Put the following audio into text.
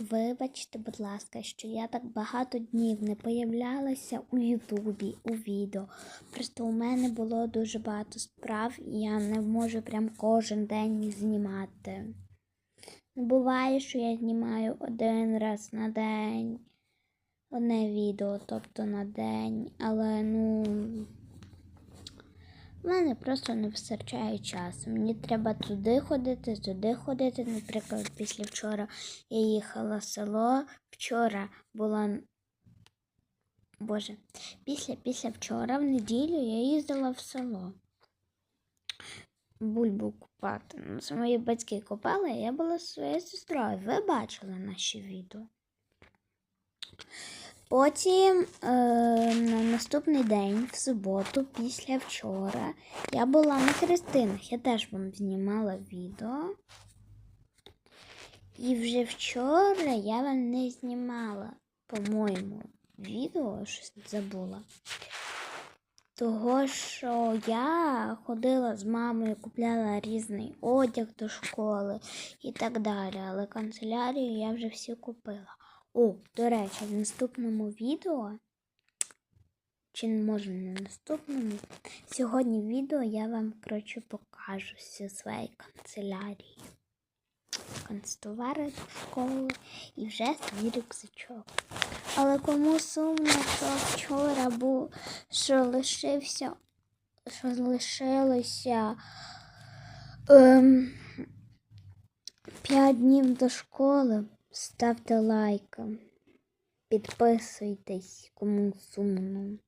Вибачте, будь ласка, що я так багато днів не появлялася у Ютубі, у відео. Просто у мене було дуже багато справ, і я не можу прям кожен день знімати. Ну, Буває, що я знімаю один раз на день, одне відео, тобто на день, але ну. В мене просто не вистачає часу. Мені треба туди ходити, туди ходити. Наприклад, після вчора я їхала в село. Вчора була. Боже, після після вчора, в неділю я їздила в село. Бульбу купати. Ну, мої батьки купали, я була зі своєю сестрою. Ви бачили наші відео. Потім е, на наступний день, в суботу, після вчора, я була на Христинах. Я теж вам знімала відео. І вже вчора я вам не знімала, по-моєму, відео, щось забула. Того, що я ходила з мамою, купляла різний одяг до школи і так далі. Але канцелярію я вже всі купила. О, до речі, в наступному відео, чи може не наступному, сьогодні в відео я вам, коротше, покажу всю свою канцелярію. Канцтовари школи і вже свій рюкзачок. Але кому сумно, що вчора був, що лишився, що лишилося ем, 5 днів до школи, ставте лайки, підписуйтесь, кому сумно.